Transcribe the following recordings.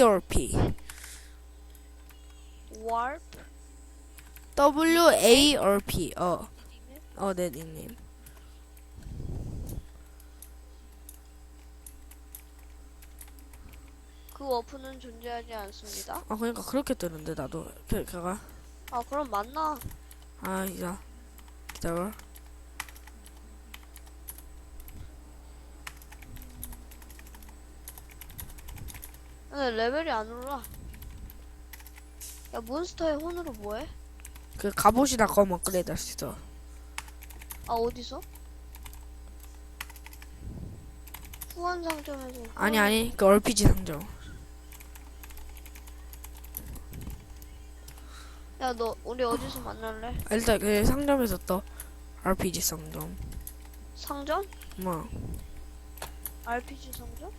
WARP. warp WARP. 어. 어, 네, 닉네임. 그 워프는 존재하지 않습니다. 아, 그러니까 그렇게 뜨는데 나도 그 걔가 아 그럼 맞나? 아, 이자. 기다려. 근데 레벨이 안 올라. 야 몬스터의 혼으로 뭐해? 그 갑옷이나 검 업그레이드 할수 있어. 아 어디서? 후원 상점에서. 아니, 아니. 그 RPG 상점. 야 너 우리 어디서 만날래? 아, 일단 그 상점에서 또 RPG 상점. 상점? 뭐, RPG 상점?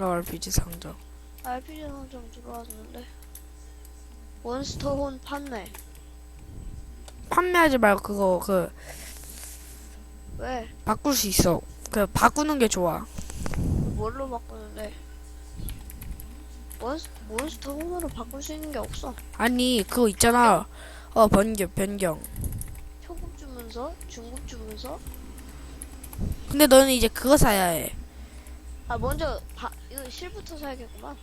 어, RPG 상점. RPG 상점 들어왔는데. 몬스터 혼 판매. 판매하지 말고 그거 그 왜? 바꿀 수 있어. 그 바꾸는 게 좋아. 뭘로 바꾸는데? 몬스, 몬스터 혼으로 바꿀 수 있는 게 없어. 아니 그거 있잖아. 어 변경 변경. 초급 주문서, 중급 주문서. 근데 너는 이제 그거 사야 해. 아 먼저 바, 이거 실부터 사야겠구만.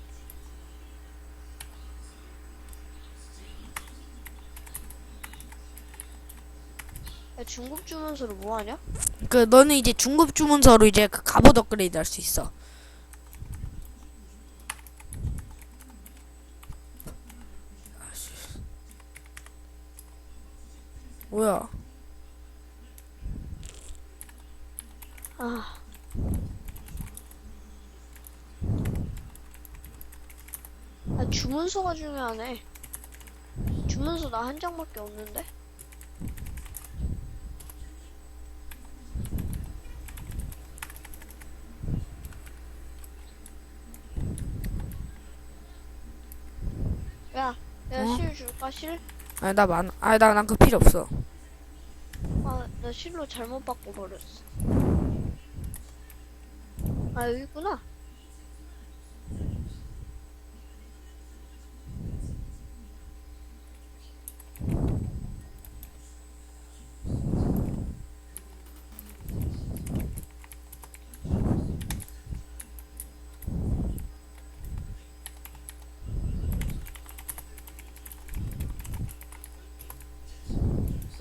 중급 주문서를 뭐 하냐? 그 너는 이제 중급 주문서로 이제 그 갑옷 업그레이드 할 수 있어. 뭐야? 아. 아 주문서가 중요하네. 주문서 나 한 장밖에 없는데. 야, 야, 어? 실 줄까, 실? 아니 나 많아. 아니 나난 그 필요 없어. 아, 나 실로 잘못 바꿔버렸어. 아, 여기 있구나.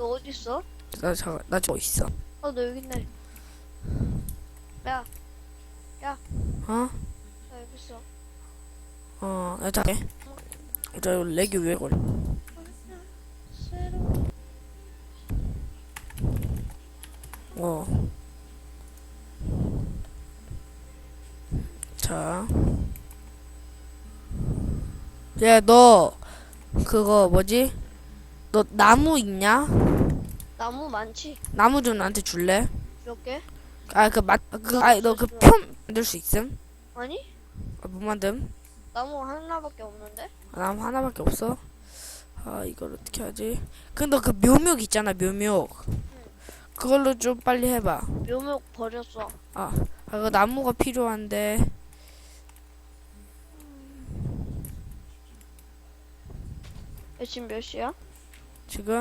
너 어딨어? 나 잠깐 나 저거 있어. 어, 너 여기 있네. 야, 어? 나 여기 있어. 어, 나 잘해. 저 렉이 왜 걸려? 새로. 어. 자. 야, 너, 그거 뭐지? 너 나무 있냐? 나무 많지? 나무 좀 나한테 줄래? 몇 개? 아, 그, 맛, 그, 아, 너그표 만들 수 있음? 아니? 아, 못 만듦? 나무 하나밖에 없는데? 아, 나무 하나밖에 없어? 아, 이걸 어떻게 하지? 근데 그 묘목 있잖아, 묘목. 그걸로 좀 빨리 해봐. 묘목 버렸어. 아, 그 나무가 필요한데. 야, 지금 몇 시야? 지금